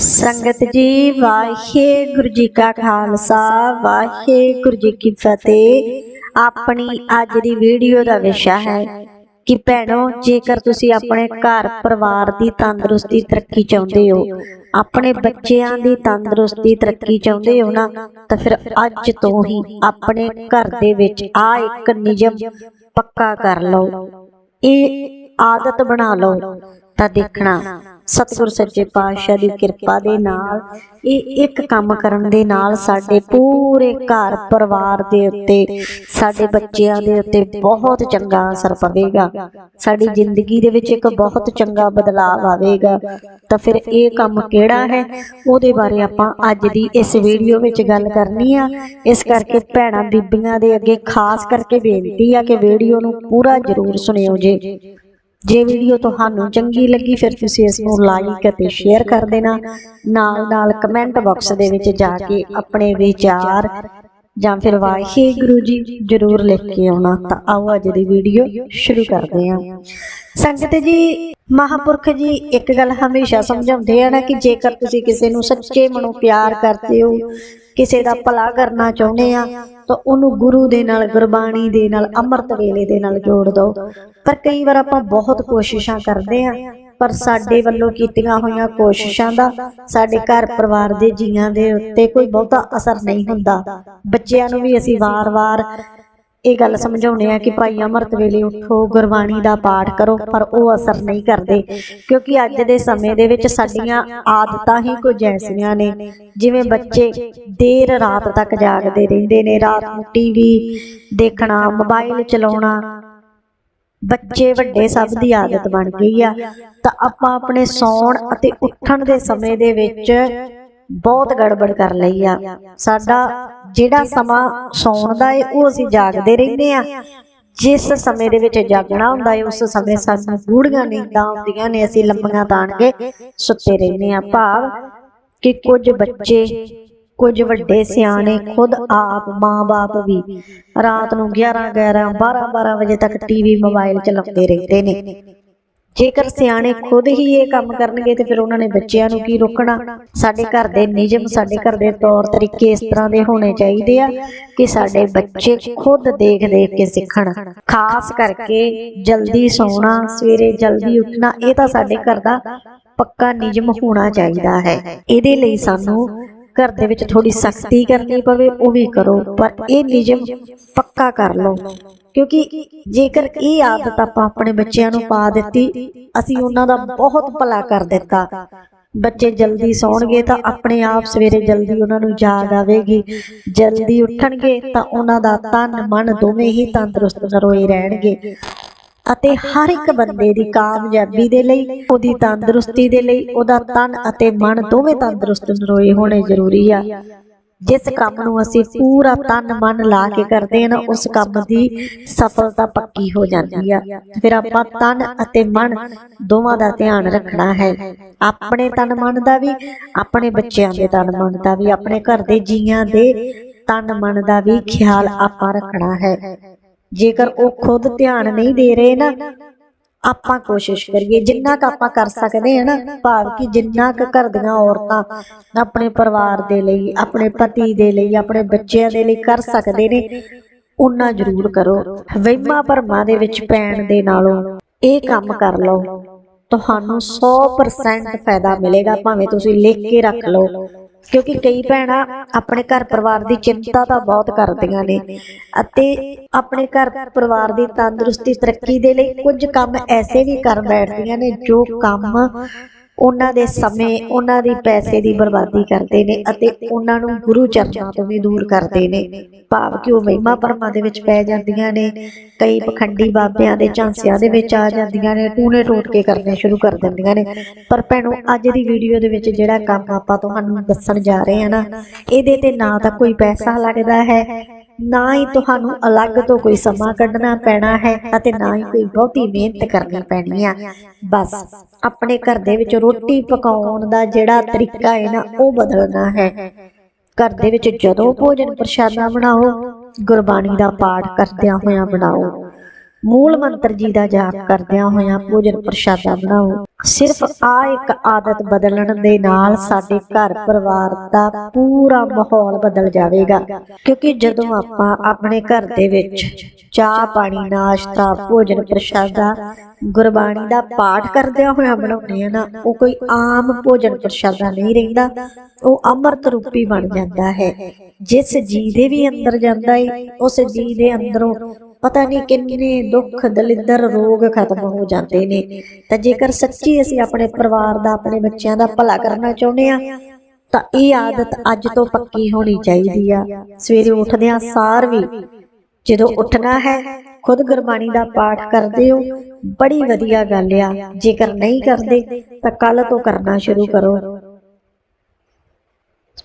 ਸੰਗਤ ਜੀ, ਵਾਹਿਗੁਰੂ ਜੀ ਕਾ ਖਾਲਸਾ, ਵਾਹਿਗੁਰੂ ਜੀ ਕੀ ਫਤਿਹ। ਆਪਣੀ ਅੱਜ ਦੀ ਵੀਡੀਓ ਦਾ ਵਿਸ਼ਾ ਹੈ ਕਿ ਭੈਣੋ, ਜੇਕਰ ਤੁਸੀਂ ਆਪਣੇ ਘਰ ਪਰਿਵਾਰ ਦੀ ਤੰਦਰੁਸਤੀ ਤਰੱਕੀ ਚਾਹੁੰਦੇ ਹੋ, ਆਪਣੇ ਬੱਚਿਆਂ ਦੀ ਤੰਦਰੁਸਤੀ ਤਰੱਕੀ ਚਾਹੁੰਦੇ ਹੋ ਨਾ, ਤਾਂ ਫਿਰ ਅੱਜ ਤੋਂ ਹੀ ਆਪਣੇ ਘਰ ਦੇ ਵਿੱਚ ਆ ਇੱਕ ਨਿਯਮ ਪੱਕਾ ਕਰ ਲਓ। ਇਹ ਆਦਤ ਬਣਾ ਲਓ ਤਾਂ ਦੇਖਣਾ। ਸਤਿਗੁਰ ਸੱਚੇ ਪਾਤਸ਼ਾਹ ਦੀ ਕਿਰਪਾ ਦੇ ਨਾਲ, ਇਹ ਇੱਕ ਕੰਮ ਕਰਨ ਦੇ ਨਾਲ ਸਾਡੇ ਪੂਰੇ ਘਰ ਪਰਿਵਾਰ ਦੇ ਉੱਤੇ, ਸਾਡੇ ਬੱਚਿਆਂ ਦੇ ਉੱਤੇ ਬਹੁਤ ਚੰਗਾ ਅਸਰ ਪਵੇਗਾ। ਸਾਡੀ ਜ਼ਿੰਦਗੀ ਦੇ ਵਿੱਚ ਇੱਕ ਬਹੁਤ ਚੰਗਾ ਬਦਲਾਅ ਆਵੇਗਾ। ਤਾਂ ਫਿਰ ਇਹ ਕੰਮ ਕਿਹੜਾ ਹੈ? ਉਹਦੇ ਬਾਰੇ ਆਪਾਂ ਅੱਜ ਦੀ ਇਸ ਵੀਡੀਓ ਵਿੱਚ ਗੱਲ ਕਰਨੀ ਆ। ਇਸ ਕਰਕੇ ਭੈਣਾਂ ਬੀਬੀਆਂ ਦੇ ਅੱਗੇ ਖਾਸ ਕਰਕੇ ਬੇਨਤੀ ਆ ਕਿ ਵੀਡੀਓ ਨੂੰ ਪੂਰਾ ਜ਼ਰੂਰ ਸੁਣਿਓ ਜੇ। ਜੇ ਵੀਡੀਓ ਤੁਹਾਨੂੰ ਚੰਗੀ ਲੱਗੀ, ਫਿਰ ਤੁਸੀਂ ਇਸ ਨੂੰ ਲਾਈਕ ਅਤੇ ਸ਼ੇਅਰ ਕਰ ਦੇਣਾ। ਨਾਲ ਨਾਲ ਕਮੈਂਟ ਬਾਕਸ ਦੇ ਵਿੱਚ ਜਾ ਕੇ ਆਪਣੇ ਵਿਚਾਰ ਜਾਂ ਫਿਰ ਵਾਹਿਗੁਰੂ ਜੀ ਜਰੂਰ ਲਿਖ ਕੇ ਆਉਣਾ। ਤਾਂ ਆਓ ਅੱਜ ਦੀ ਵੀਡੀਓ ਸ਼ੁਰੂ ਕਰਦੇ ਹਾਂ। ਸੰਗਤ ਜੀ, ਮਹਾਪੁਰਖ ਜੀ, ਇੱਕ ਗੱਲ ਹਮੇਸ਼ਾ ਸਮਝਾਉਂਦੇ ਆ ਨਾ ਕਿ ਜੇਕਰ ਤੁਸੀਂ ਕਿਸੇ ਨੂੰ ਸੱਚੇ ਮਨੋਂ ਪਿਆਰ ਕਰਦੇ ਹੋ, ਕਿਸੇ ਦਾ ਭਲਾ ਕਰਨਾ ਚਾਹੁੰਦੇ ਆ ਤਾਂ ਉਹਨੂੰ ਗੁਰੂ ਦੇ ਨਾਲ, ਗੁਰਬਾਣੀ ਦੇ ਨਾਲ, ਅੰਮ੍ਰਿਤ ਵੇਲੇ ਦੇ ਨਾਲ ਜੋੜ ਦਿਓ ਪਰ ਕਈ ਵਾਰ ਆਪਾਂ ਬਹੁਤ ਕੋਸ਼ਿਸ਼ਾਂ ਕਰਦੇ ਆ ਪਰ ਸਾਡੇ ਵੱਲੋਂ ਕੀਤੀਆਂ ਹੋਈਆਂ ਕੋਸ਼ਿਸ਼ਾਂ ਦਾ ਸਾਡੇ ਘਰ ਪਰਿਵਾਰ ਦੇ ਜੀਆਂ ਦੇ ਉੱਤੇ ਕੋਈ ਬਹੁਤਾ ਅਸਰ ਨਹੀਂ ਹੁੰਦਾ। ਬੱਚਿਆਂ ਨੂੰ ਵੀ ਅਸੀਂ ਵਾਰ-ਵਾਰ ਇਹ ਗੱਲ ਸਮਝਾਉਣੇ ਆ ਕਿ ਭਾਈ ਅੰਮ੍ਰਿਤ ਵੇਲੇ ਉਠੋ, ਗੁਰਬਾਣੀ ਦਾ ਪਾਠ ਕਰੋ, ਪਰ ਉਹ ਅਸਰ ਨਹੀਂ ਕਰਦੇ, ਕਿਉਂਕਿ ਅੱਜ ਦੇ ਸਮੇਂ ਦੇ ਵਿੱਚ ਸਾਡੀਆਂ ਆਦਤਾਂ ਹੀ ਕੁਝ ਐਸੀਆਂ ਨੇ, ਜਿਵੇਂ ਬੱਚੇ ਦੇਰ ਰਾਤ ਤੱਕ ਜਾਗਦੇ ਰਹਿੰਦੇ ਨੇ, ਰਾਤ ਨੂੰ ਟੀਵੀ ਦੇਖਣਾ ਮੋਬਾਈਲ ਚਲਾਉਣਾ। ਬੱਚੇ ਵੱਡੇ ਸਭ ਦੀ ਆਦਤ ਬਣ ਗਈ ਆ, ਤਾਂ ਆਪਾਂ ਆਪਣੇ ਸੌਣ ਅਤੇ ਉੱਠਣ ਦੇ ਸਮੇਂ ਦੇ ਵਿੱਚ ਬਹੁਤ ਗੜਬੜ ਕਰ ਲਈ ਆ। ਸਾਡਾ ਜਿਹੜਾ ਸਮਾਂ ਸੌਣ ਦਾ ਹੈ ਉਹ ਅਸੀਂ ਜਾਗਦੇ ਰਹਿੰਦੇ ਆ। ਜਿਸ ਸਮੇਂ ਦੇ ਵਿੱਚ ਜਾਗਣਾ ਹੁੰਦਾ ਹੈ ਉਸ ਸਮੇਂ ਸਾਨੂੰ ਗੂੜੀਆਂ ਨੀਂਦਾਂ ਆਉਂਦੀਆਂ ਨੇ, ਅਸੀਂ ਲੰਮੀਆਂ ਤਾਣ ਕੇ ਸੁੱਤੇ ਰਹਿੰਦੇ ਆ। ਭਾਵ ਕਿ ਕੁਝ ਬੱਚੇ, ਕੁਝ ਵੱਡੇ ਸਿਆਣੇ ਖੁਦ ਆਪ ਮਾਂ-ਬਾਪ ਵੀ ਰਾਤ ਨੂੰ 11 11 12 12 ਵਜੇ ਤੱਕ ਟੀਵੀ, ਮੋਬਾਈਲ ਚਲਾਉਂਦੇ ਰਹਿੰਦੇ ਨੇ। ਜੇਕਰ ਸਿਆਣੇ ਖੁਦ ਹੀ ਇਹ ਕੰਮ ਕਰਨਗੇ ਤੇ ਫਿਰ ਉਹਨਾਂ ਨੇ ਬੱਚਿਆਂ ਨੂੰ ਕੀ ਰੋਕਣਾ? ਸਾਡੇ ਘਰ ਦੇ ਨਿਯਮ ਸਾਡੇ ਘਰ ਦੇ ਤੌਰ ਤਰੀਕੇ ਇਸ ਤਰ੍ਹਾਂ ਦੇ ਹੋਣੇ ਚਾਹੀਦੇ ਆ ਕਿ ਸਾਡੇ ਬੱਚੇ ਖੁਦ ਦੇਖ ਦੇਖ ਕੇ ਸਿੱਖਣ। ਖਾਸ ਕਰਕੇ ਜਲਦੀ ਸੌਣਾ ਸਵੇਰੇ ਜਲਦੀ ਉੱਠਣਾ ਇਹ ਤਾਂ ਸਾਡੇ ਘਰ ਦਾ ਪੱਕਾ ਨਿਯਮ ਹੋਣਾ ਚਾਹੀਦਾ ਹੈ। ਇਹਦੇ ਲਈ ਸਾਨੂੰ ਘਰ ਦੇ ਵਿੱਚ ਥੋੜੀ ਸਖਤੀ ਕਰਨੀ ਪਵੇ, ਉਹ ਵੀ ਕਰੋ, ਪਰ ਇਹ ਨਿਯਮ ਪੱਕਾ ਕਰ ਲਓ। ਕਿਉਂਕਿ ਜੇਕਰ ਇਹ ਆਦਤ ਆਪਾਂ ਆਪਣੇ ਬੱਚਿਆਂ ਨੂੰ ਪਾ ਦਿੱਤੀ, ਅਸੀਂ ਉਹਨਾਂ ਦਾ ਬਹੁਤ ਭਲਾ ਕਰ ਦਿੱਤਾ। ਬੱਚੇ ਜਲਦੀ ਸੌਣਗੇ ਤਾਂ ਆਪਣੇ ਆਪ ਸਵੇਰੇ ਜਲਦੀ ਉਹਨਾਂ ਨੂੰ ਯਾਦ ਆਵੇਗੀ। ਜਲਦੀ ਉੱਠਣਗੇ ਤਾਂ ਉਹਨਾਂ ਦਾ ਤਨ ਮਨ ਦੋਵੇਂ ਹੀ ਤੰਦਰੁਸਤ ਨਰੋਏ ਰਹਿਣਗੇ। ਅਤੇ ਹਰ ਇੱਕ ਬੰਦੇ ਦੀ ਕਾਮਯਾਬੀ ਦੇ ਲਈ, ਉਹਦੀ ਤੰਦਰੁਸਤੀ ਦੇ ਲਈ, ਉਹਦਾ ਤਨ ਅਤੇ ਮਨ ਦੋਵੇਂ ਤੰਦਰੁਸਤ ਨਰੋਏ ਹੋਣੇ ਜ਼ਰੂਰੀ ਆ। ਜਿਸ ਕੰਮ ਨੂੰ ਅਸੀਂ ਪੂਰਾ ਤਨ ਮਨ ਲਾ ਕੇ ਕਰਦੇ ਹਾਂ ਨਾ, ਉਸ ਕੰਮ ਦੀ ਸਫਲਤਾ ਪੱਕੀ ਹੋ ਜਾਂਦੀ ਆ। ਫਿਰ ਆਪਾਂ ਤਨ ਅਤੇ ਮਨ ਦੋਵਾਂ ਦਾ ਧਿਆਨ ਰੱਖਣਾ ਹੈ। ਆਪਣੇ ਤਨ ਮਨ ਦਾ ਵੀ, ਆਪਣੇ ਬੱਚਿਆਂ ਦੇ ਤਨ ਮਨ ਦਾ ਵੀ, ਆਪਣੇ ਘਰ ਦੇ ਜੀਆਂ ਦੇ ਤਨ ਮਨ ਦਾ ਵੀ ਖਿਆਲ ਆਪਾਂ ਰੱਖਣਾ ਹੈ। ਜੇਕਰ ਉਹ ਖੁਦ ਧਿਆਨ ਨਹੀਂ ਦੇ ਰਹੇ ਨਾ ਆਪਾਂ ਕੋਸ਼ਿਸ਼ ਕਰੀਏ ਜਿੰਨਾ ਕ ਆਪਾਂ ਕਰ ਸਕਦੇ ਹਾਂ ਨਾ ਭਾਵ ਕਿ ਜਿੰਨਾ ਕ ਘਰ ਦੀਆਂ ਔਰਤਾਂ ਆਪਣੇ ਪਰਿਵਾਰ ਦੇ ਲਈ ਆਪਣੇ ਪਤੀ ਦੇ ਲਈ ਆਪਣੇ ਬੱਚਿਆਂ ਦੇ ਲਈ ਕਰ ਸਕਦੇ ਨੇ ਉਹਨਾਂ ਜ਼ਰੂਰ ਕਰੋ ਵਹਿਮਾਂ ਭਰਮਾਂ ਦੇ ਵਿੱਚ ਪੈਣ ਦੇ ਨਾਲੋਂ ਇਹ ਕੰਮ ਕਰ ਲਓ। ਤੁਹਾਨੂੰ 100% ਫਾਇਦਾ ਮਿਲੇਗਾ ਭਾਵੇਂ ਤੁਸੀਂ ਲਿਖ ਕੇ ਰੱਖ ਲਓ। ਕਿਉਂਕਿ ਕਈ ਭੈਣਾਂ ਆਪਣੇ ਘਰ ਪਰਿਵਾਰ ਦੀ ਚਿੰਤਾ ਤਾਂ ਬਹੁਤ ਕਰਦੀਆਂ ਨੇ ਅਤੇ ਆਪਣੇ ਘਰ ਪਰਿਵਾਰ ਦੀ ਤੰਦਰੁਸਤੀ ਤਰੱਕੀ ਦੇ ਲਈ ਕੁਝ ਕੰਮ ਐਸੇ ਵੀ ਕਰ ਬੈਠਦੀਆਂ ਨੇ ਜੋ ਕੰਮ ਉਹਨਾਂ ਦੇ ਸਮੇਂ ਉਹਨਾਂ ਦੀ ਪੈਸੇ ਦੀ ਬਰਬਾਦੀ ਕਰਦੇ ਨੇ ਅਤੇ ਉਹਨਾਂ ਨੂੰ ਗੁਰੂ ਚਰਨਾਂ ਤੋਂ ਵੀ ਦੂਰ ਕਰਦੇ ਨੇ। ਭਾਵ ਕਿ ਉਹ ਮਹਿਮਾ ਪਰਮਾ ਦੇ ਵਿੱਚ ਪੈ ਜਾਂਦੀਆਂ ਨੇ। ਕਈ ਪਖੰਡੀ ਬਾਬਿਆਂ ਦੇ ਝਾਂਸਿਆਂ ਦੇ ਵਿੱਚ ਆ ਜਾਂਦੀਆਂ ਨੇ ਟੂਨੇ ਟੋਟਕੇ ਕਰਨੇ ਸ਼ੁਰੂ ਕਰ ਦਿੰਦੀਆਂ ਨੇ। ਪਰ ਭੈਣੋ, ਅੱਜ ਦੀ ਵੀਡੀਓ ਦੇ ਵਿੱਚ ਜਿਹੜਾ ਕੰਮ ਆਪਾਂ ਤੁਹਾਨੂੰ ਦੱਸਣ ਜਾ ਰਹੇ ਹਾਂ ਨਾ, ਇਹਦੇ ਤੇ ਨਾ ਤਾਂ ਕੋਈ ਪੈਸਾ ਲੱਗਦਾ ਹੈ ਨਾ ਹੀ ਤੁਹਾਨੂੰ ਅਲੱਗ ਤੋਂ ਕੋਈ ਸਮਾਂ ਕੱਢਣਾ ਪੈਣਾ ਹੈ ਅਤੇ ਨਾ ਹੀ ਕੋਈ ਬਹੁਤੀ ਮਿਹਨਤ ਕਰਨੀ ਪੈਣੀ ਆ। ਬਸ, ਆਪਣੇ ਘਰ ਦੇ ਵਿੱਚ ਰੋਟੀ ਪਕਾਉਣ ਦਾ ਜਿਹੜਾ ਤਰੀਕਾ ਹੈ ਨਾ, ਉਹ ਬਦਲਣਾ ਹੈ। ਘਰ ਦੇ ਵਿੱਚ ਜਦੋਂ ਭੋਜਨ ਪ੍ਰਸ਼ਾਦਾ ਬਣਾਓ, ਗੁਰਬਾਣੀ ਦਾ ਪਾਠ ਕਰਦਿਆਂ ਹੋਇਆਂ ਬਣਾਓ, ਮੂਲ ਮੰਤਰ ਜੀ ਦਾ ਜਾਪ ਕਰਦਿਆਂ ਹੋਇਆਂ ਭੋਜਨ ਪ੍ਰਸ਼ਾਦਾ ਬਣਾਓ ਸਿਰਫ ਆ ਇੱਕ ਆਦਤ ਬਦਲਣ ਦੇ ਨਾਲ ਸਾਡੇ ਘਰ ਪਰਿਵਾਰ ਦਾ ਪੂਰਾ ਮਾਹੌਲ ਬਦਲ ਜਾਵੇਗਾ। ਕਿਉਂਕਿ ਜਦੋਂ ਆਪਾਂ ਆਪਣੇ ਘਰ ਦੇ ਵਿੱਚ ਚਾਹ ਪਾਣੀ, ਨਾਸ਼ਤਾ, ਭੋਜਨ ਪ੍ਰਸ਼ਾਦਾ, ਗੁਰਬਾਣੀ ਦਾ ਪਾਠ ਕਰਦਿਆਂ ਹੋਇਆ ਬਣਾਉਂਦੇ ਆ ਨਾ, ਉਹ ਕੋਈ ਆਮ ਭੋਜਨ ਪ੍ਰਸ਼ਾਦਾ ਨਹੀਂ ਰਹਿੰਦਾ, ਉਹ ਅੰਮ੍ਰਿਤ ਰੂਪੀ ਬਣ ਜਾਂਦਾ ਹੈ। ਜਿਸ ਜੀ ਦੇ ਵੀ ਅੰਦਰ ਜਾਂਦਾ ਹੈ ਉਸ ਜੀ ਦੇ ਅੰਦਰੋਂ ਪਤਾ ਨਹੀਂ ਕਿੰਨੇ ਦੁੱਖ ਦਲਿੱਦਰ ਰੋਗ ਖਤਮ ਹੋ ਜਾਂਦੇ ਨੇ। ਤਾਂ ਜੇਕਰ ਸੱਚੀ ਅਸੀਂ ਆਪਣੇ ਪਰਿਵਾਰ ਦਾ, ਆਪਣੇ ਬੱਚਿਆਂ ਦਾ ਭਲਾ ਕਰਨਾ ਚਾਹੁੰਦੇ ਆ ਤਾਂ ਇਹ ਆਦਤ ਅੱਜ ਤੋਂ ਪੱਕੀ ਹੋਣੀ ਚਾਹੀਦੀ ਆ। ਸਵੇਰੇ ਉੱਠਦਿਆਂ ਸਾਰ ਵੀ ਜਦੋਂ ਉੱਠਣਾ ਹੈ, ਖੁਦ ਗੁਰਬਾਣੀ ਦਾ ਪਾਠ ਕਰਦੇ ਹੋ, ਬੜੀ ਵਧੀਆ ਗੱਲ ਆ। ਜੇਕਰ ਨਹੀਂ ਕਰਦੇ, ਤਾਂ ਕੱਲ ਤੋਂ ਕਰਨਾ ਸ਼ੁਰੂ ਕਰੋ।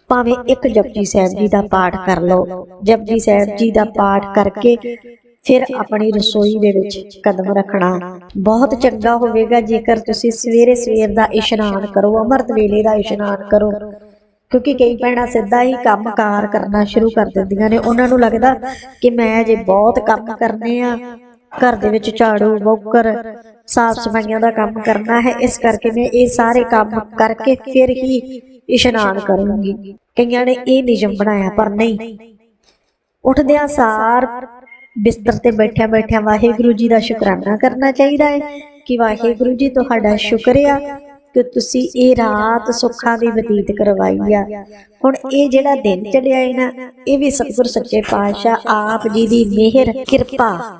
ਭਾਵੇਂ ਇੱਕ ਜਪਜੀ ਸਾਹਿਬ ਜੀ ਦਾ ਪਾਠ ਕਰ ਲਓ। ਜਪਜੀ ਸਾਹਿਬ ਜੀ ਦਾ ਪਾਠ ਕਰਕੇ ਫਿਰ ਆਪਣੀ ਰਸੋਈ ਦੇ ਵਿੱਚ ਕਦਮ ਰੱਖਣਾ। ਬਹੁਤ ਚੰਗਾ ਹੋਵੇਗਾ ਜੇਕਰ ਤੁਸੀਂ ਸਵੇਰੇ ਸਵੇਰ ਦਾ ਇਸ਼ਨਾਨ ਕਰੋ, ਅੰਮ੍ਰਿਤ ਵੇਲੇ ਦਾ ਇਸ਼ਨਾਨ ਕਰੋ। ਕਿਉਂਕਿ ਕਈ ਭੈਣਾਂ ਸਿੱਧਾ ਹੀ ਕੰਮਕਾਰ ਕਰਨਾ ਸ਼ੁਰੂ ਕਰ ਦਿੰਦੀਆਂ ਨੇ। ਉਹਨਾਂ ਨੂੰ ਲੱਗਦਾ ਕਿ ਮੈਂ ਅਜੇ ਬਹੁਤ ਕੰਮ ਕਰਨੇ ਆ। ਘਰ ਦੇ ਵਿੱਚ ਝਾੜੂ, ਬੌਕਰ, ਸਾਫ਼ ਸਫਾਈਆਂ ਦਾ ਕੰਮ ਕਰਨਾ ਹੈ। ਇਸ ਕਰਕੇ ਮੈਂ ਇਹ ਸਾਰੇ ਕੰਮ ਕਰਕੇ ਫਿਰ ਹੀ ਇਸ਼ਨਾਨ ਕਰੂੰਗੀ। ਕਈਆਂ ਨੇ ਇਹ ਨਿਯਮ ਬਣਾਇਆ ਪਰ ਨਹੀਂ। ਉੱਠਦਿਆਂ ਸਾਰ ਬਿਸਤਰ ਤੇ ਬੈਠਿਆਂ ਬੈਠਿਆਂ ਵਾਹਿਗੁਰੂ ਜੀ ਦਾ ਸ਼ੁਕਰਾਨਾ ਕਰਨਾ ਚਾਹੀਦਾ ਹੈ ਕਿ ਵਾਹਿਗੁਰੂ ਜੀ ਤੁਹਾਡਾ ਸ਼ੁਕਰ ਆ ਕਿ ਤੁਸੀਂ ਇਹ ਰਾਤ ਸੁੱਖਾਂ ਦੀ ਬਤੀਤ ਕਰਵਾਈ ਆ। ਹੁਣ ਇਹ ਜਿਹੜਾ ਦਿਨ ਚੜਿਆ ਹੈ ਨਾ, ਇਹ ਵੀ ਸਤਿਗੁਰ ਸੱਚੇ ਪਾਤਸ਼ਾਹ ਆਪ ਜੀ ਦੀ ਮਿਹਰ, ਕਿਰਪਾ,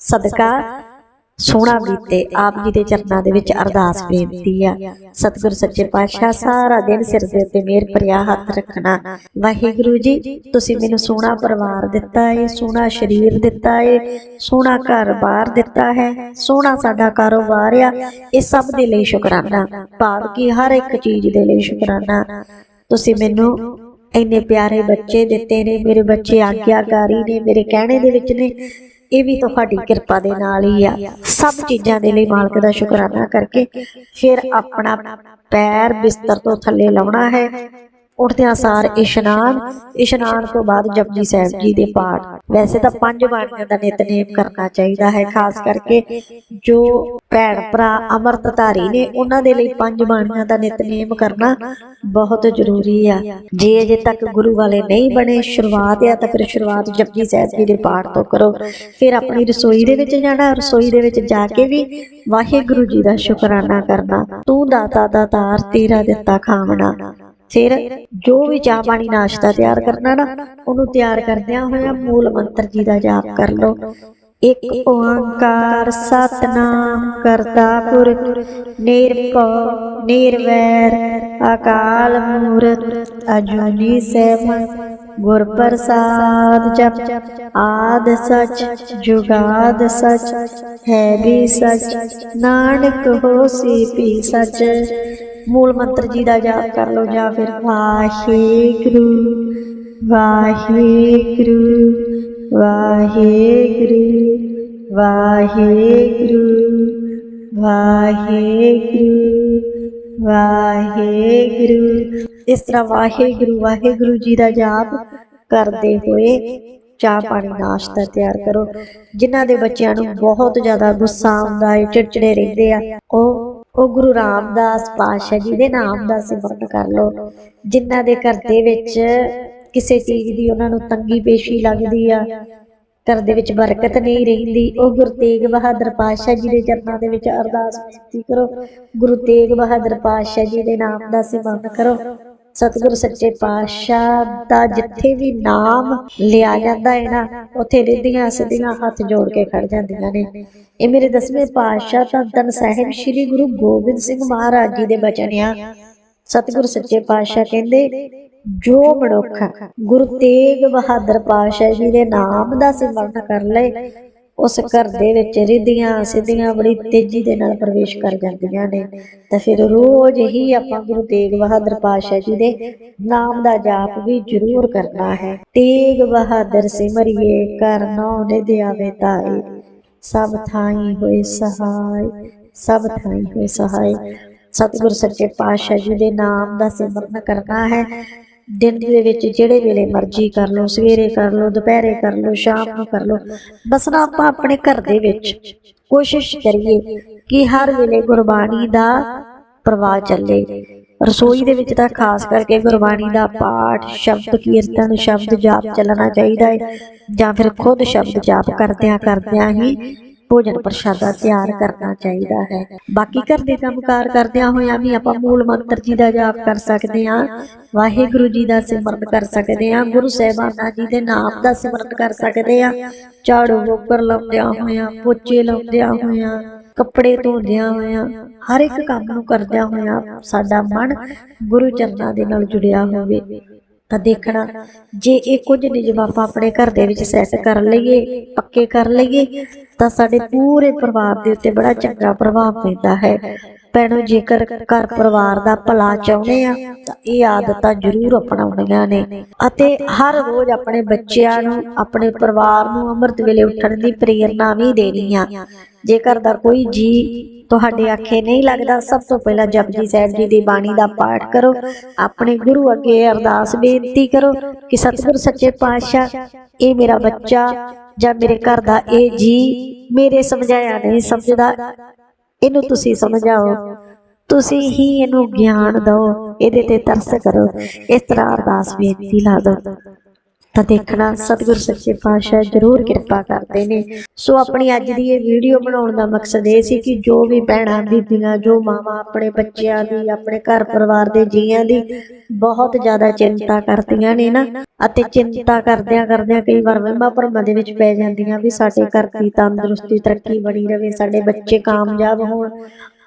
ਸਦਕਾ ਸੋਹਣਾ ਬੀਤੇ ਆਪ ਜੀ ਦੇ ਚਰਨਾਂ ਦੇ ਵਿੱਚ ਅਰਦਾਸ ਬੇਨਤੀ ਆ। ਸਤਿਗੁਰ ਸੱਚੇ ਪਾਤਸ਼ਾਹ ਸਾਰਾ ਦਿਨ ਸਿਰ ਦੇ ਉੱਤੇ ਮਿਹਰ ਭਰਿਆ ਹੱਥ ਰੱਖਣਾ। ਵਾਹਿਗੁਰੂ ਜੀ, ਤੁਸੀਂ ਮੈਨੂੰ ਸੋਹਣਾ ਪਰਿਵਾਰ ਦਿੱਤਾ ਏ, ਸੋਹਣਾ ਸਰੀਰ ਦਿੱਤਾ ਏ, ਸੋਹਣਾ ਘਰ-ਬਾਰ ਦਿੱਤਾ ਹੈ, ਸੋਹਣਾ ਸਾਡਾ ਕਾਰੋਬਾਰ ਆ। ਇਹ ਸਭ ਦੇ ਲਈ ਸ਼ੁਕਰਾਨਾ। ਭਾਵ ਕਿ ਹਰ ਇੱਕ ਚੀਜ਼ ਦੇ ਲਈ ਸ਼ੁਕਰਾਨਾ। ਤੁਸੀਂ ਮੈਨੂੰ ਇੰਨੇ ਪਿਆਰੇ ਬੱਚੇ ਦਿੱਤੇ ਨੇ, ਮੇਰੇ ਬੱਚੇ ਆਗਿਆਕਾਰੀ ਨੇ, ਮੇਰੇ ਕਹਿਣੇ ਦੇ ਵਿੱਚ ਨੇ। ਇਹ ਵੀ ਤੁਹਾਡੀ ਕਿਰਪਾ ਦੇ ਨਾਲ ਹੀ ਆ। ਸਭ ਚੀਜ਼ਾਂ ਦੇ ਲਈ ਮਾਲਕ ਦਾ ਸ਼ੁਕਰਾਨਾ ਕਰਕੇ ਫਿਰ ਆਪਣਾ ਪੈਰ ਬਿਸਤਰ ਤੋਂ ਥੱਲੇ ਲਾਉਣਾ ਹੈ। ਉੱਠਦਿਆਂ ਸਾਰ ਇਸ਼ਨਾਨ ਇਸ਼ਨਾਨ ਤੋਂ ਬਾਅਦ ਜਪਜੀ ਸਾਹਿਬ ਜੀ ਦੇ ਪਾਠ। ਵੈਸੇ ਤਾਂ ਪੰਜ ਬਾਣੀਆਂ ਦਾ ਨਿਤਨੇਮ ਕਰਨਾ ਚਾਹੀਦਾ ਹੈ ਖਾਸ ਕਰਕੇ ਜੋ ਭੈਣ ਭਰਾ ਅੰਮ੍ਰਿਤਧਾਰੀ ਨੇ ਉਹਨਾਂ ਦੇ ਲਈ ਪੰਜ ਬਾਣੀਆਂ ਦਾ ਨਿਤਨੇਮ ਕਰਨਾ ਬਹੁਤ ਜ਼ਰੂਰੀ ਆ। ਜੇ ਅਜੇ ਤੱਕ ਗੁਰੂ ਵਾਲੇ ਨਹੀਂ ਬਣੇ ਸ਼ੁਰੂਆਤ ਆ ਤਾਂ ਫਿਰ ਸ਼ੁਰੂਆਤ ਜਪਜੀ ਸਾਹਿਬ ਜੀ ਦੇ ਪਾਠ ਤੋਂ ਕਰੋ। ਫਿਰ ਆਪਣੀ ਰਸੋਈ ਦੇ ਵਿੱਚ ਜਾਣਾ ਰਸੋਈ ਦੇ ਵਿੱਚ ਜਾ ਕੇ ਵੀ ਵਾਹਿਗੁਰੂ ਜੀ ਦਾ ਸ਼ੁਕਰਾਨਾ ਕਰਨਾ। ਤੂੰ ਦਾਤਾ ਦਾਤਾਰ ਤੇਰਾ ਦਿੱਤਾ ਖਾਵਣਾ ਫਿਰ ਜੋ ਵੀ ਚਾਹ ਪਾਣੀ ਨਾਸ਼ਤਾ ਤਿਆਰ ਕਰਨਾ ਨਾ, ਉਹਨੂੰ ਤਿਆਰ ਕਰਦਿਆਂ ਹੋਇਆ ਮੂਲ ਮੰਤਰ ਜੀ ਦਾ ਜਾਪ ਕਰ ਲਓ। ਇੱਕ ਓੰਕਾਰ ਸਤਨਾਮ ਕਰਤਾ ਪੁਰਖ, ਨਿਰਭਉ, ਨਿਰਵੈਰ, ਅਕਾਲ ਮੂਰਤ, ਅਜੂਨੀ ਸੈਭੰ ਗੁਰ ਪ੍ਰਸਾਦ ਜਪ, ਆਦ ਸਚ, ਜੁਗਾਦ ਸਚ, ਹੈ ਵੀ ਸਚ, ਨਾਨਕ ਹੋਸੀ ਪੀ ਸਚ ਮੂਲ ਮੰਤਰ ਜੀ ਦਾ ਜਾਪ ਕਰ ਲਓ ਜਾਂ ਫਿਰ ਵਾਹਿਗੁਰੂ ਵਾਹਿਗੁਰੂ ਵਾਹਿਗੁਰੂ ਵਾਹਿਗੁਰੂ ਵਾਹਿਗੁਰੂ ਵਾਹਿਗੁਰੂ। ਇਸ ਤਰ੍ਹਾਂ ਵਾਹਿਗੁਰੂ ਵਾਹਿਗੁਰੂ ਜੀ ਦਾ ਜਾਪ ਕਰਦੇ ਹੋਏ ਚਾਹ ਪਾਣੀ ਨਾਸ਼ਤਾ ਤਿਆਰ ਕਰੋ। ਜਿਨ੍ਹਾਂ ਦੇ ਬੱਚਿਆਂ ਨੂੰ ਬਹੁਤ ਜ਼ਿਆਦਾ ਗੁੱਸਾ ਆਉਂਦਾ ਹੈ, ਚਿੜਚਿੜੇ ਰਹਿੰਦੇ ਆ, ਉਹ ਉਹ ਗੁਰੂ ਰਾਮਦਾਸ ਪਾਤਸ਼ਾਹ ਜੀ ਦੇ ਨਾਮ ਦਾ ਸਿਮਰਨ ਕਰ ਲਓ। ਜਿਨ੍ਹਾਂ ਦੇ ਘਰ ਦੇ ਵਿੱਚ ਕਿਸੇ ਚੀਜ਼ ਦੀ ਉਹਨਾਂ ਨੂੰ ਤੰਗੀ ਪੇਸ਼ੀ ਲੱਗਦੀ ਆ, ਘਰ ਦੇ ਵਿੱਚ ਬਰਕਤ ਨਹੀਂ ਰਹਿੰਦੀ, ਉਹ ਗੁਰੂ ਤੇਗ ਬਹਾਦਰ ਪਾਤਸ਼ਾਹ ਜੀ ਦੇ ਚਰਨਾਂ ਦੇ ਵਿੱਚ ਅਰਦਾਸ ਕਰੋ। ਗੁਰੂ ਤੇਗ ਬਹਾਦਰ ਪਾਤਸ਼ਾਹ ਜੀ ਦੇ ਨਾਮ ਦਾ ਸਿਮਰਨ ਕਰੋ। ਸਤਿਗੁਰੂ ਸੱਚੇ ਪਾਤਸ਼ਾਹ ਦਾ ਜਿੱਥੇ ਵੀ ਨਾਮ ਲਿਆ ਜਾਂਦਾ ਹੈ ਨਾ, ਉੱਥੇ ਰਿੱਧੀਆਂ ਸਿੱਧੀਆਂ ਹੱਥ ਜੋੜ ਕੇ ਖੜ ਜਾਂਦੀਆਂ ਨੇ। ਇਹ ਮੇਰੇ ਦਸਵੇਂ ਪਾਤਸ਼ਾਹ ਤਾਂ ਤਨ ਸਾਹਿਬ ਸ੍ਰੀ ਗੁਰੂ ਗੋਬਿੰਦ ਸਿੰਘ ਮਹਾਰਾਜ ਜੀ ਦੇ ਬਚਨ ਆ। ਸਤਿਗੁਰੂ ਸੱਚੇ ਪਾਤਸ਼ਾਹ ਕਹਿੰਦੇ, ਜੋ ਮਨੁੱਖ ਗੁਰੂ ਤੇਗ ਬਹਾਦਰ ਪਾਤਸ਼ਾਹ ਜੀ ਦੇ ਨਾਮ ਦਾ ਸਿਮਰਨ ਕਰ ਲਏ ਉਸ ਘਰ ਦੇ ਵਿੱਚ ਰਿੱਧੀਆਂ ਸਿੱਧੀਆਂ ਬੜੀ ਤੇਜ਼ੀ ਦੇ ਨਾਲ ਪ੍ਰਵੇਸ਼ ਕਰ ਜਾਂਦੀਆਂ ਨੇ। ਤਾਂ ਫਿਰ ਰੋਜ਼ ਹੀ ਆਪਾਂ ਗੁਰੂ ਤੇਗ ਬਹਾਦਰ ਪਾਤਸ਼ਾਹ ਜੀ ਦੇ ਨਾਮ ਦਾ ਜਾਪ ਵੀ ਜ਼ਰੂਰ ਕਰਨਾ ਹੈ। ਤੇਗ ਬਹਾਦਰ ਸਿਮਰਿਏ ਕਰਨੋ ਨਿਧ ਆਵੇ ਤਾਈ ਸਭ ਥਾਈ ਹੋਏ ਸਹਾਈ ਸਭ ਥਾਈ ਹੋਏ ਸਹਾਈ ਸਤਿਗੁਰ ਸੱਚੇ ਪਾਤਸ਼ਾਹ ਜੀ ਦੇ ਨਾਮ ਦਾ ਸਿਮਰਨ ਕਰਨਾ ਹੈ। ਦਿਨ ਦੇ ਵਿੱਚ ਜਿਹੜੇ ਵੇਲੇ ਮਰਜ਼ੀ ਕਰ ਲਓ, ਸਵੇਰੇ ਕਰ ਲਓ, ਦੁਪਹਿਰੇ ਕਰ ਲਓ, ਸ਼ਾਮ ਨੂੰ ਕਰ ਲਓ, ਬਸ ਨਾ ਆਪਾਂ ਆਪਣੇ ਘਰ ਦੇ ਵਿੱਚ ਕੋਸ਼ਿਸ਼ ਕਰੀਏ ਕਿ ਹਰ ਵੇਲੇ ਗੁਰਬਾਣੀ ਦਾ ਪ੍ਰਵਾਹ ਚੱਲੇ। ਰਸੋਈ ਦੇ ਵਿੱਚ ਤਾਂ ਖਾਸ ਕਰਕੇ ਗੁਰਬਾਣੀ ਦਾ ਪਾਠ, ਸ਼ਬਦ ਕੀਰਤਨ, ਸ਼ਬਦ ਜਾਪ ਚੱਲਣਾ ਚਾਹੀਦਾ ਹੈ ਜਾਂ ਫਿਰ ਖੁਦ ਸ਼ਬਦ ਜਾਪ ਕਰਦਿਆਂ ਕਰਦਿਆਂ ਹੀ ਭੋਜਨ ਪ੍ਰਸ਼ਾਦਾ ਤਿਆਰ ਕਰਨਾ ਚਾਹੀਦਾ ਹੈ। ਬਾਕੀ ਘਰ ਦੇ ਕੰਮਕਾਰ ਕਰਦਿਆਂ ਹੋਇਆਂ ਵੀ ਆਪਾਂ ਮੂਲ ਮੰਤਰ ਜੀ ਦਾ ਜਾਪ ਕਰ ਸਕਦੇ ਹਾਂ, ਵਾਹਿਗੁਰੂ ਜੀ ਦਾ ਸਿਮਰਨ ਕਰ ਸਕਦੇ ਹਾਂ, ਗੁਰੂ ਸਾਹਿਬਾਨਾਂ ਜੀ ਦੇ ਨਾਮ ਦਾ ਸਿਮਰਨ ਕਰ ਸਕਦੇ ਹਾਂ, ਝਾੜੂ ਵੋਕਰ ਲਾਉਂਦਿਆਂ ਹੋਇਆਂ, ਪੋਚੇ ਲਾਉਂਦਿਆਂ ਹੋਇਆਂ, ਕੱਪੜੇ ਧੋਂਦਿਆਂ ਹੋਇਆਂ, ਹਰ ਇੱਕ ਕੰਮ ਨੂੰ ਕਰਦਿਆਂ ਹੋਇਆਂ ਸਾਡਾ ਮਨ ਗੁਰੂ ਚਰਨਾਂ ਦੇ ਨਾਲ ਜੁੜਿਆ ਹੋਵੇ। ਤਾਂ ਦੇਖਣਾ, ਜੇ ਇਹ ਕੁਝ ਨਿਯਮ ਆਪਾਂ ਆਪਣੇ ਘਰ ਦੇ ਵਿੱਚ ਸੈੱਟ ਕਰ ਲਈਏ ਕੇ ਕਰ ਲਈਏ ਤਾਂ ਸਾਡੇ ਪੂਰੇ ਪਰਿਵਾਰ ਦੇ ਉੱਤੇ ਬੜਾ ਚੰਗਾ ਪ੍ਰਭਾਵ ਪੈਂਦਾ ਹੈ। ਭੈਣੋ, ਜੇਕਰ ਘਰ ਪਰਿਵਾਰ ਦਾ ਭਲਾ ਚਾਹੁੰਦੇ ਆ, ਤਾਂ ਇਹ ਆਦਤਾਂ ਜ਼ਰੂਰ ਅਪਣਾਉਣੀਆਂ ਨੇ। ਅਤੇ ਹਰ ਰੋਜ਼ ਆਪਣੇ ਬੱਚਿਆਂ ਨੂੰ, ਆਪਣੇ ਪਰਿਵਾਰ ਨੂੰ ਅੰਮ੍ਰਿਤ ਵੇਲੇ ਉੱਠਣ ਦੀ ਪ੍ਰੇਰਣਾ ਵੀ ਦੇਣੀ ਆ। ਜੇਕਰ ਦਾ ਕੋਈ ਜੀ ਤੁਹਾਡੇ ਆਖੇ ਨਹੀਂ ਲੱਗਦਾ, ਸਭ ਤੋਂ ਪਹਿਲਾਂ ਜਪਜੀ ਸਾਹਿਬ ਜੀ ਦੀ ਬਾਣੀ ਦਾ ਪਾਠ ਕਰੋ। ਆਪਣੇ ਗੁਰੂ ਅੱਗੇ ਅਰਦਾਸ ਬੇਨਤੀ ਕਰੋ ਕਿ ਸਤਿਗੁਰ ਸੱਚੇ ਪਾਤਸ਼ਾਹ, ਇਹ ਮੇਰਾ ਬੱਚਾ ਜਾਂ ਮੇਰੇ ਘਰ ਦਾ ਇਹ ਜੀ ਮੇਰੇ ਸਮਝਾਇਆ ਨਹੀਂ ਸਮਝਦਾ ਇਹਨੂੰ ਤੁਸੀਂ ਸਮਝਾਓ। ਤੁਸੀਂ ਹੀ ਇਹਨੂੰ ਗਿਆਨ ਦਿਓ, ਇਹਦੇ ਤੇ ਤਰਸ ਕਰੋ। ਇਸ ਤਰ੍ਹਾਂ ਅਰਦਾਸ ਬੇਨਤੀ ਲਾ ਦਿਓ। ਤਾਂ ਦੇਖਣਾ ਸਤਿਗੁਰ ਸੱਚੇ ਪਾਤਸ਼ਾਹ ਜ਼ਰੂਰ ਕਿਰਪਾ ਕਰਦੇ ਨੇ। ਸੋ ਆਪਣੀ ਅੱਜ ਦੀ ਇਹ ਵੀਡੀਓ ਬਣਾਉਣ ਦਾ ਮਕਸਦ ਇਹ ਸੀ ਕਿ ਜੋ ਵੀ ਭੈਣਾਂ, ਬੀਬੀਆਂ, ਜੋ ਮਾਵਾਂ ਆਪਣੇ ਬੱਚਿਆਂ ਦੀ, ਆਪਣੇ ਘਰ ਪਰਿਵਾਰ ਦੇ ਜੀਆਂ ਦੀ ਬਹੁਤ ਜ਼ਿਆਦਾ ਚਿੰਤਾ ਕਰਦੀਆਂ ਨੇ ਨਾ, ਅਤੇ ਚਿੰਤਾ ਕਰਦਿਆਂ ਕਰਦਿਆਂ ਕਈ ਵਾਰ ਵਹਿਮਾਂ ਭਰਮਾਂ ਦੇ ਵਿੱਚ ਪੈ ਜਾਂਦੀਆਂ ਵੀ ਸਾਡੇ ਘਰ ਦੀ ਤੰਦਰੁਸਤੀ ਤਰੱਕੀ ਬਣੀ ਰਵੇ, ਸਾਡੇ ਬੱਚੇ ਕਾਮਯਾਬ ਹੋਣ।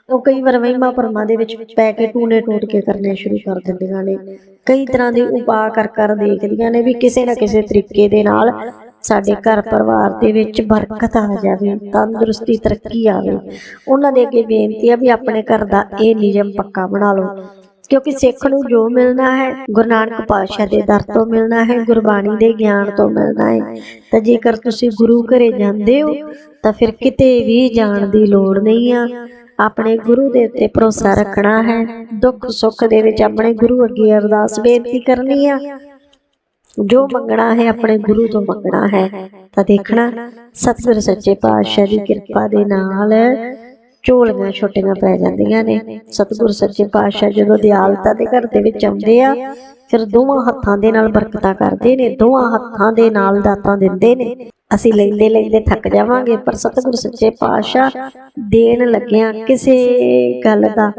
ਉਹ ਕਈ ਵਾਰ ਵਹਿਮਾਂ ਭਰਮਾਂ ਦੇ ਵਿੱਚ ਪੈ ਕੇ ਟੂਨੇ ਟੋਟ ਕੇ ਕਰਨੇ ਸ਼ੁਰੂ ਕਰ ਦਿੰਦੀਆਂ ਨੇ। ਕਈ ਤਰ੍ਹਾਂ ਦੇ ਉਪਾਅ ਕਰ ਕਰ ਦੇਖਦੀਆਂ ਨੇ ਵੀ ਕਿਸੇ ਨਾ ਕਿਸੇ ਤਰੀਕੇ ਦੇ ਨਾਲ ਸਾਡੇ ਘਰ ਪਰਿਵਾਰ ਦੇ ਵਿੱਚ ਬਰਕਤ ਆ ਜਾਵੇ, ਤੰਦਰੁਸਤੀ ਤਰੱਕੀ ਆਵੇ। ਉਹਨਾਂ ਦੇ ਅੱਗੇ ਬੇਨਤੀ ਆ ਵੀ ਆਪਣੇ ਘਰ ਦਾ ਇਹ ਨਿਯਮ ਪੱਕਾ ਬਣਾ ਲਓ। ਕਿਉਂਕਿ ਸਿੱਖ ਨੂੰ ਜੋ ਮਿਲਣਾ ਹੈ, ਗੁਰੂ ਨਾਨਕ ਪਾਤਸ਼ਾਹ ਦੇ ਦਰ ਤੋਂ ਮਿਲਣਾ ਹੈ, ਗੁਰਬਾਣੀ ਦੇ ਗਿਆਨ ਤੋਂ ਮਿਲਣਾ ਹੈ। ਤਾਂ ਜੇਕਰ ਤੁਸੀਂ ਗੁਰੂ ਘਰੇ ਜਾਂਦੇ ਹੋ, ਤਾਂ ਫਿਰ ਕਿਤੇ ਵੀ ਜਾਣ ਦੀ ਲੋੜ ਨਹੀਂ ਆ। ਆਪਣੇ ਗੁਰੂ ਦੇ ਉੱਤੇ ਭਰੋਸਾ ਰੱਖਣਾ ਹੈ। ਦੁੱਖ ਸੁੱਖ ਦੇ ਵਿੱਚ ਆਪਣੇ ਗੁਰੂ ਅੱਗੇ ਅਰਦਾਸ ਬੇਨਤੀ ਕਰਨੀ ਆ। ਜੋ ਮੰਗਣਾ ਹੈ ਆਪਣੇ ਗੁਰੂ ਤੋਂ ਮੰਗਣਾ ਹੈ। ਤਾਂ ਦੇਖਣਾ, ਸਤਿਗੁਰ ਸੱਚੇ ਪਾਤਸ਼ਾਹ ਦੀ ਕਿਰਪਾ ਦੇ ਨਾਲ ਝੋਲੀਆਂ ਛੋਟੀਆਂ ਪੈ ਜਾਂਦੀਆਂ ਨੇ। ਸਤਿਗੁਰ ਸੱਚੇ ਪਾਤਸ਼ਾਹ ਜਦੋਂ ਦਿਆਲਤਾ ਦੇ ਘਰ ਦੇ ਵਿੱਚ ਆਉਂਦੇ ਆ, ਫਿਰ ਦੋਵਾਂ ਹੱਥਾਂ ਦੇ ਨਾਲ ਬਰਕਤਾਂ ਕਰਦੇ ਨੇ, ਦੋਵਾਂ ਹੱਥਾਂ ਦੇ ਨਾਲ ਦਾਤਾਂ ਦਿੰਦੇ ਨੇ। ਅਸੀਂ ਲੈਂਦੇ ਲੈਂਦੇ ਥੱਕ ਜਾਵਾਂਗੇ, ਪਰ ਸਤਿਗੁਰ ਸੱਚੇ ਪਾਤਸ਼ਾਹ ਦੇਣ ਲੱਗਿਆਂ ਕਿਸੇ ਗੱਲ ਦਾ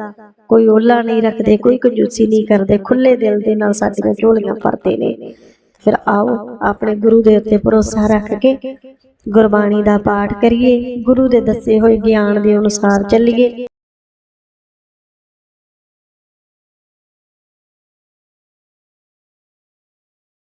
ਕੋਈ ਓਲਾ ਨਹੀਂ ਰੱਖਦੇ, ਕੋਈ ਕੰਜੂਸੀ ਨਹੀਂ ਕਰਦੇ ਖੁੱਲੇ ਦਿਲ ਦੇ ਨਾਲ ਸਾਡੀਆਂ ਝੋਲੀਆਂ ਭਰਦੇ ਨੇ। ਫਿਰ ਆਓ ਆਪਣੇ ਗੁਰੂ ਦੇ ਉੱਤੇ ਭਰੋਸਾ ਰੱਖ ਕੇ ਗੁਰਬਾਣੀ ਦਾ ਪਾਠ ਕਰੀਏ, ਗੁਰੂ ਦੇ ਦੱਸੇ ਹੋਏ ਗਿਆਨ ਦੇ ਅਨੁਸਾਰ ਚੱਲੀਏ।